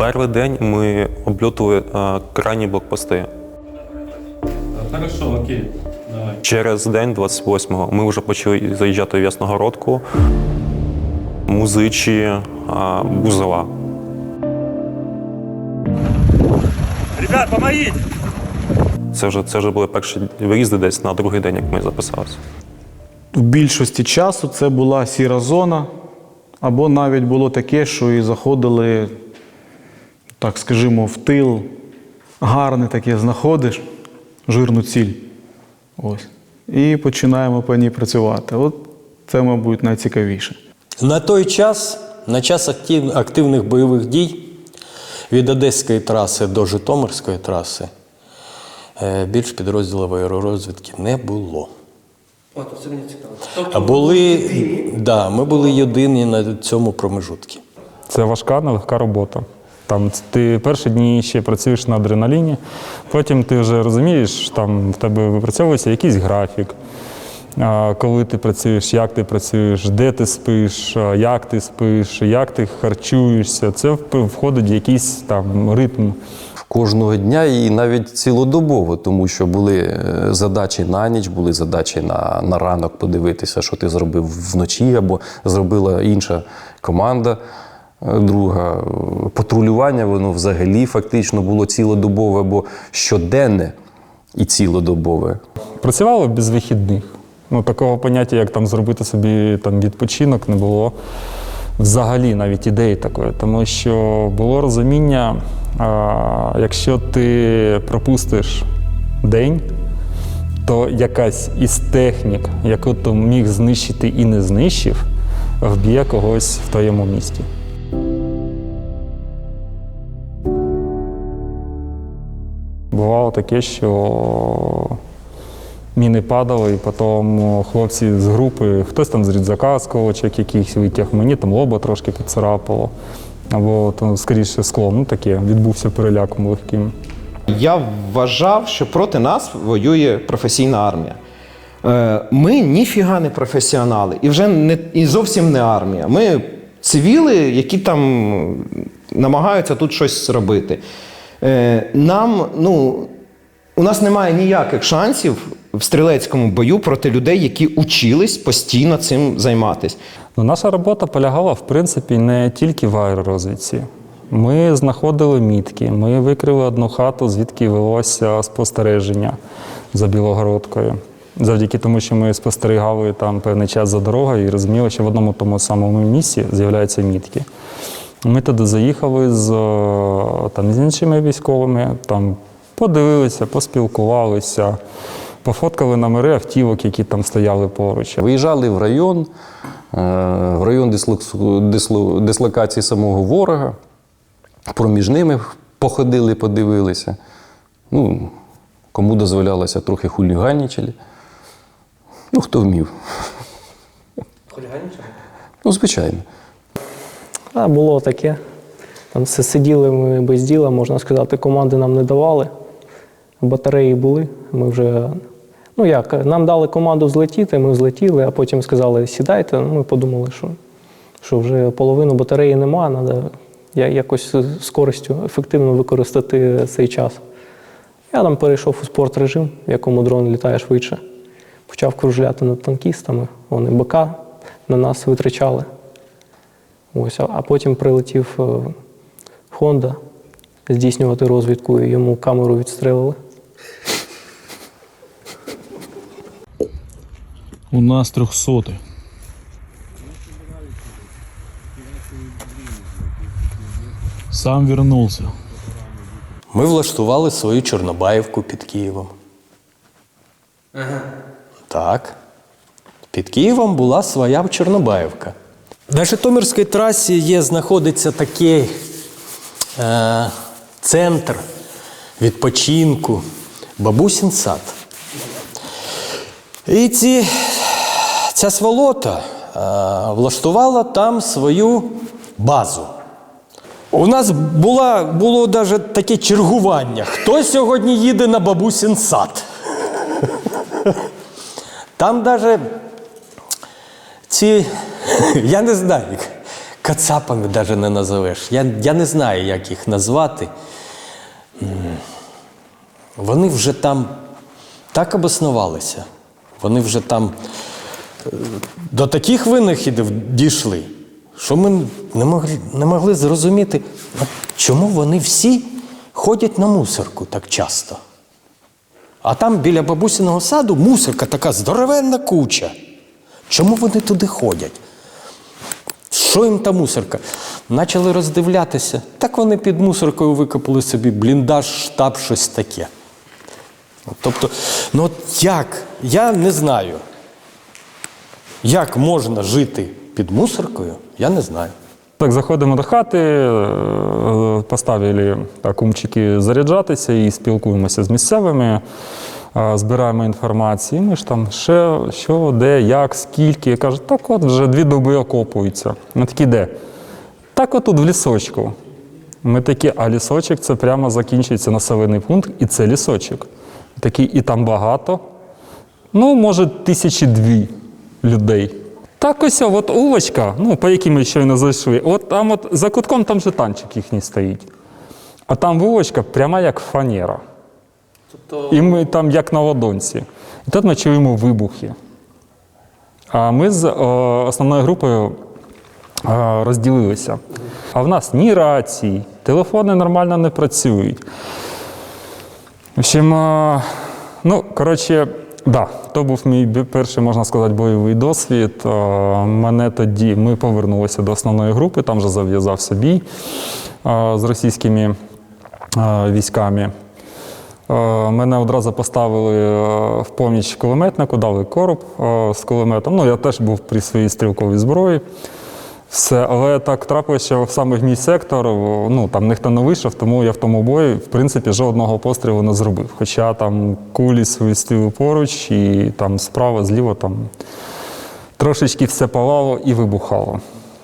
Перший день ми обльотували е, крайні блокпости. Хорошо, окей. Давай. Через день, 28-го, ми вже почали заїжджати в Ясногородку, музичі, е, бузова. Ребят, помогите! Це вже, це вже були перші виїзди десь на другий день, як ми записалися. В більшості часу це була сіра зона, або навіть було таке, що і заходили, так скажімо, в тил, гарне таке знаходиш, жирну ціль. Ось. І починаємо по ній працювати. От це, мабуть, найцікавіше. На той час, на час актив- активних бойових дій від Одеської траси до Житомирської траси е, більш підрозділів аеророзвідки не було. О, то це мені цікаво. А були, да, ми були єдині на цьому промежутку. Це важка, нелегка робота. Там ти перші дні ще працюєш на адреналіні, потім ти вже розумієш, там в тебе випрацьовується якийсь графік. Коли ти працюєш, як ти працюєш, де ти спиш, як ти спиш, як ти харчуєшся, це входить в якийсь там ритм. кожного дня і навіть цілодобово, тому що були е, задачі на ніч, були задачі на, на ранок подивитися, що ти зробив вночі, або зробила інша команда. Е, Друга Е, патрулювання, воно взагалі фактично було цілодобове або щоденне і цілодобове. Працювали без вихідних. Ну, такого поняття, як там зробити собі там, відпочинок, не було взагалі навіть ідеї такої. Тому що було розуміння, а, якщо ти пропустиш день, то якась із технік, яку ти міг знищити і не знищив, вб'є когось в твоєму місті. Бувало таке, що міни падали, і потім хлопці з групи, хтось там з рюкзака з колочок якихось витяг, мені там лоба трошки поцарапало. Або там, скоріше скло, ну таке, відбувся переляком легким. Я вважав, що проти нас воює професійна армія. Е, Ми ніфіга не професіонали, і вже не і зовсім не армія. Ми цивіли, які там намагаються тут щось робити. Е, Нам, ну, у нас немає ніяких шансів в стрілецькому бою проти людей, які учились постійно цим займатися. Ну, наша робота полягала, в принципі, не тільки в аеророзвідці. Ми знаходили мітки, ми викрили одну хату, звідки велося спостереження за Білогородкою. Завдяки тому, що ми спостерігали там певний час за дорогою і розуміли, що в одному тому самому місці з'являються мітки. Ми туди заїхали з, е, там, з іншими військовими, там, подивилися, поспілкувалися, пофоткали номери автівок, які там стояли поруч. Виїжджали в район, е, в район дислокації самого ворога, проміж ними походили, подивилися. Ну, кому дозволялося трохи хуліганічили. Ну, хто вмів. Хуліганічили? Ну, звичайно. А, було таке. Там все сиділи ми без діла, можна сказати, команди нам не давали. Батареї були. Ми вже, ну як, нам дали команду злетіти, ми злетіли, а потім сказали, сідайте. Ну, Ми подумали, що, що вже половину батареї нема, треба якось з користю ефективно використати цей час. Я там перейшов у спорт режим, в якому дрон літає швидше. Почав кружляти над танкістами, вони БК на нас витрачали. Ось, а- а потім прилетів е, Honda здійснювати розвідку, і йому камеру відстрелили. У нас трьохсотий. Сам вернулся. Ми влаштували свою Чорнобаївку під Києвом. Так. Під Києвом була своя Чорнобаївка. На Житомирській трасі є, знаходиться такий е, центр відпочинку Бабусін сад. І ці, ця сволота е, влаштувала там свою базу. У нас була, було навіть таке чергування. Хто сьогодні їде на бабусін сад? Там навіть ці, я не знаю, кацапами навіть не назовеш. Я, я не знаю, як їх назвати. Вони вже там так обоснувалися. Вони вже там е, до таких винахідів дійшли, що ми не могли, не могли зрозуміти, чому вони всі ходять на мусорку так часто. А там біля бабусиного саду мусорка така здоровенна куча. Чому вони туди ходять? Що їм та мусорка? Почали роздивлятися. Так вони під мусоркою викопали собі бліндаж, штаб, щось таке. Тобто, ну от як? Я не знаю. Як можна жити під мусоркою, я не знаю. Так, заходимо до хати, е, поставили так, заряджатися і спілкуємося з місцевими, е, збираємо інформацію. Ми ж там ще, що, де, як, скільки. Кажуть, так от вже дві доби окопуються. Ми такі, де? Так отут в лісочку. Ми такі, а лісочок це прямо закінчується населений пункт, і це лісочок. Такий, і там багато. Ну, може, тисячі дві людей. Так ось от улочка, ну, по якій ми щойно зайшли, от там от за кутком там же танчик їхній стоїть. А там вулочка пряма як фанера. І ми там як на ладонці. І тут ми чуємо вибухи. А ми з о, основною групою е, розділилися. А в нас ні рації, телефони нормально не працюють. В общем, е, ну, коротше, да, то був мій перший, можна сказати, бойовий досвід. Е, Мене тоді ми повернулися до основної групи, там вже зав'язався бій е, з російськими е, військами. Е, Мене одразу поставили е, в поміч кулеметнику, дали короб е, з кулеметом. Ну, я теж був при своїй стрілковій зброї. Все, але так трапилося, що саме в мій сектор ну, там ніхто не вийшов, тому я в тому бої, в принципі, жодного пострілу не зробив. Хоча там кулі свистіли поруч, і там справа, зліва там трошечки все палало і вибухало.